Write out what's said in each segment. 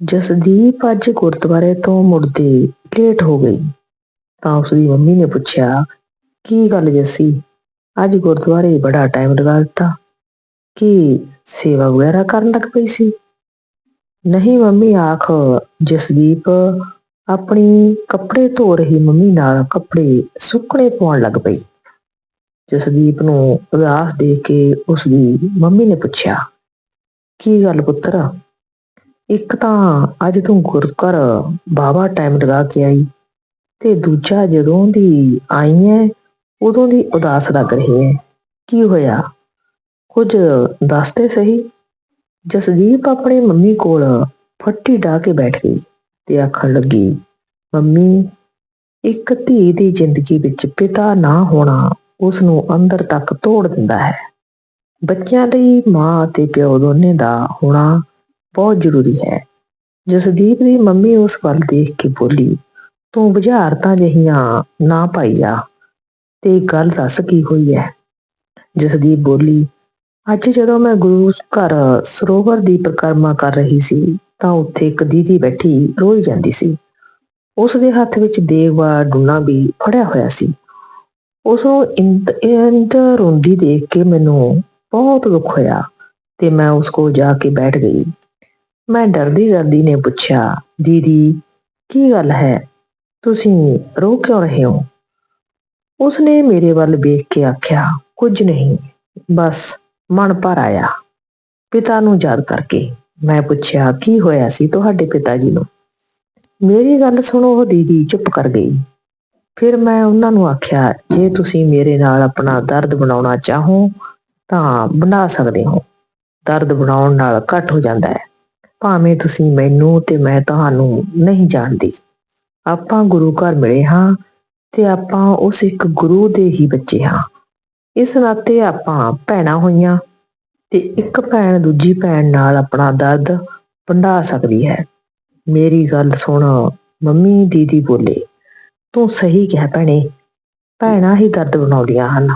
ਜਸਦੀਪ ਅੱਜ ਗੁਰਦੁਆਰੇ ਤੋਂ ਮੁੜਦੇ ਲੇਟ ਹੋ ਗਈ। ਤਾਂ ਉਸਦੀ ਮੰਮੀ ਨੇ ਪੁੱਛਿਆ, ਕੀ ਗੱਲ ਜੱਸੀ? ਅੱਜ ਗੁਰਦੁਆਰੇ ਬੜਾ ਟਾਈਮ ਲਗਾ ਦਿੱਤਾ। ਕੀ ਸੇਵਾ ਵਗੈਰਾ ਕਰਨ ਲੱਗ ਪਈ ਸੀ? ਨਹੀਂ ਮੰਮੀ, ਆਖ ਜਸਦੀਪ ਆਪਣੀ ਕੱਪੜੇ ਧੋ ਰਹੀ ਮੰਮੀ ਨਾਲ ਕੱਪੜੇ ਸੁੱਕਣੇ ਪਾਉਣ ਲੱਗ ਪਈ। ਜਸਦੀਪ ਨੂੰ ਉਦਾਸ ਦੇਖ ਕੇ ਉਸਦੀ ਮੰਮੀ ਨੇ ਪੁੱਛਿਆ, ਕੀ ਗੱਲ ਪੁੱਤਰ? ਇੱਕ ਤਾਂ ਅੱਜ ਤੂੰ ਗੁਰਕਰ ਬਾਵਾ ਟਾਈਮ ਲਗਾ ਕੇ ਆਈ ਤੇ ਦੂਜਾ ਜਦੋਂ ਦੀ ਆਈ ਹੈ ਉਦੋਂ ਦੀ ਉਦਾਸ ਲੱਗ ਰਹੀ ਹੈ ਕੀ ਹੋਇਆ? ਕੁਝ ਦੱਸ ਤੇ ਸਹੀ? ਜਸਦੀਪ ਆਪਣੀ ਮੰਮੀ ਕੋਲ ਫੱਟੀ ਢਾ ਕੇ ਬੈਠ ਗਈ ਤੇ ਆਖਣ ਲੱਗੀ, ਮੰਮੀ, ਇੱਕ ਧੀ ਦੀ ਜ਼ਿੰਦਗੀ ਵਿੱਚ ਪਿਤਾ ਨਾ ਹੋਣਾ ਉਸ ਨੂੰ ਅੰਦਰ ਤੱਕ ਤੋੜ ਦਿੰਦਾ ਹੈ। ਬੱਚਿਆਂ ਲਈ ਮਾਂ ਅਤੇ ਪਿਓ ਦੋਨੇ ਦਾ ਹੋਣਾ ਬਹੁਤ ਜ਼ਰੂਰੀ ਹੈ। ਜਸਦੀਪ ਦੀ ਮੰਮੀ ਉਸ ਵੱਲ ਦੇਖ ਕੇ ਬੋਲੀ, ਤੂੰ ਬੁਝਾਰਤਾਂ ਜਹੀਆਂ ਨਾ ਪਾਈ ਜਾ, ਤੇ ਗੱਲ ਦੱਸ ਕੀ ਹੋਈ ਹੈ ਜਸਦੀਪ ਬੋਲੀ, ਅੱਜ ਜਦੋਂ ਮੈਂ ਗੁਰੂ ਘਰ ਸਰੋਵਰ ਦੀ ਪਰਿਕਰਮਾ ਕਰ ਰਹੀ ਸੀ, ਤਾਂ ਉੱਥੇ ਇੱਕ ਦੀਦੀ ਬੈਠੀ ਰੋਈ ਜਾਂਦੀ ਸੀ। ਉਸ ਦੇ ਹੱਥ ਵਿੱਚ ਦੇਗ ਵਾਲਾ ਡੂਣਾ ਵੀ ਫੜਿਆ ਹੋਇਆ ਸੀ। ਉਸ ਨੂੰ ਇੰਦ ਰੋਂਦੀ ਦੇਖ ਕੇ ਮੈਨੂੰ ਬਹੁਤ ਦੁੱਖ ਹੋਇਆ, ਤੇ ਮੈਂ ਉਸ ਕੋਲ ਜਾ ਕੇ ਬੈਠ ਗਈ। ਮੈਂ ਡਰਦੀ ਡਰਦੀ ਨੇ ਪੁੱਛਿਆ, ਦੀਦੀ, ਕੀ ਗੱਲ ਹੈ? ਤੁਸੀਂ ਰੋ ਕਿਉਂ ਰਹੇ ਹੋ? ਉਸਨੇ ਮੇਰੇ ਵੱਲ ਵੇਖ ਕੇ ਆਖਿਆ, ਕੁਝ ਨਹੀਂ, ਬਸ ਮਨ ਭਰ ਆਇਆ। ਪਿਤਾ ਨੂੰ ਯਾਦ ਕਰਕੇ ਮੈਂ ਪੁੱਛਿਆ, ਕੀ ਹੋਇਆ ਸੀ ਤੁਹਾਡੇ ਪਿਤਾ ਜੀ ਨੂੰ? ਮੇਰੀ ਗੱਲ ਸੁਣੋ, ਉਹ ਦੀਦੀ ਚੁੱਪ ਕਰ ਗਈ। ਫਿਰ ਮੈਂ ਉਹਨਾਂ ਨੂੰ ਆਖਿਆ, ਜੇ ਤੁਸੀਂ ਮੇਰੇ ਨਾਲ ਆਪਣਾ ਦਰਦ ਬਣਾਉਣਾ ਚਾਹੋ ਤਾਂ ਬਣਾ ਸਕਦੇ ਹੋ। ਦਰਦ ਬਣਾਉਣ ਨਾਲ ਘੱਟ ਹੋ ਜਾਂਦਾ ਹੈ। ਭਾਵੇਂ ਤੁਸੀਂ ਮੈਨੂੰ ਤੇ ਮੈਂ ਤੁਹਾਨੂੰ ਨਹੀਂ ਜਾਣਦੀ। ਆਪਾਂ ਗੁਰੂ ਘਰ ਮਿਲੇ ਹਾਂ ਤੇ ਆਪਾਂ ਉਸ ਇੱਕ ਗੁਰੂ ਦੇ ਹੀ ਬੱਚੇ ਹਾਂ। ਇਸ ਨਾਤੇ ਆਪਾਂ ਭੈਣਾਂ ਹੋਈਆਂ ਤੇ ਇੱਕ ਭੈਣ ਦੂਜੀ ਭੈਣ ਨਾਲ ਆਪਣਾ ਦਰਦ ਵੰਡਾ ਸਕਦੀ ਹੈ। ਮੇਰੀ ਗੱਲ ਸੁਣ, ਮੰਮੀ ਦੀਦੀ ਬੋਲੇ, ਤੂੰ ਸਹੀ ਕਿਹਾ ਭੈਣੇ, ਭੈਣਾਂ ਹੀ ਦਰਦ ਬਣਾਉਂਦੀਆਂ ਹਨ।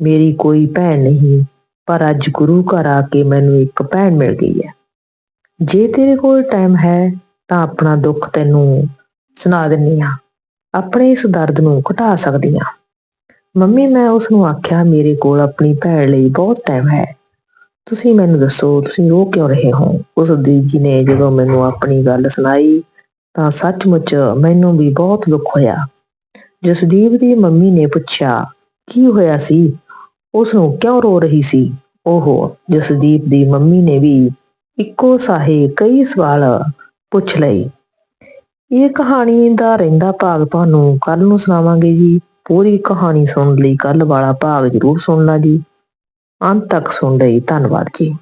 ਮੇਰੀ ਕੋਈ ਭੈਣ ਨਹੀਂ, ਪਰ ਅੱਜ ਗੁਰੂ ਘਰ ਆ ਕੇ ਮੈਨੂੰ ਇੱਕ ਭੈਣ ਮਿਲ ਗਈ ਹੈ। ਜੇ ਤੇਰੇ ਕੋਲ ਟਾਈਮ ਹੈ, ਤਾਂ ਆਪਣਾ ਦੁੱਖ ਤੈਨੂੰ ਸੁਣਾ ਦਿੰਨੀ ਆ ਆਪਣੇ ਇਸ ਦਰਦ ਨੂੰ ਘਟਾ ਸਕਦੀ ਆ ਮੰਮੀ, ਮੈਂ ਉਸ ਨੂੰ ਆਖਿਆ, ਮੇਰੇ ਕੋਲ ਆਪਣੀ ਭੈਣ ਲਈ ਬਹੁਤ ਟਾਈਮ ਹੈ। ਤੁਸੀਂ ਮੈਨੂੰ ਦੱਸੋ, ਤੁਸੀਂ ਰੋ ਕਿਉਂ ਰਹੇ ਹੋ? ਉਸ ਦੀਦੀ ਨੇ ਜਦੋਂ ਮੈਨੂੰ ਆਪਣੀ ਗੱਲ ਸੁਣਾਈ, ਤਾਂ ਸੱਚਮੁੱਚ ਮੈਨੂੰ ਵੀ ਬਹੁਤ ਦੁੱਖ ਹੋਇਆ। ਜਸਦੀਪ ਦੀ ਮੰਮੀ ਨੇ ਪੁੱਛਿਆ, ਕੀ ਹੋਇਆ ਸੀ? ਉਸ ਨੂੰ ਕਿਉਂ ਰੋ ਰਹੀ ਸੀ? ਉਹ ਜਸਦੀਪ ਦੀ ਮੰਮੀ ਨੇ ਵੀ ਇੱਕੋ ਸਾਹੇ ਕਈ ਸਵਾਲ ਪੁੱਛ ਲਏ। ਇਹ ਕਹਾਣੀ ਦਾ ਰਹਿੰਦਾ ਭਾਗ ਤੁਹਾਨੂੰ ਕੱਲ ਨੂੰ ਸੁਣਾਵਾਂਗੇ ਜੀ। ਪੂਰੀ ਕਹਾਣੀ ਸੁਣਨ ਲਈ ਕੱਲ ਵਾਲਾ ਭਾਗ ਜ਼ਰੂਰ ਸੁਣਨਾ ਜੀ। ਅੰਤ ਤੱਕ ਸੁਣ ਲਈ। ਧੰਨਵਾਦ ਜੀ।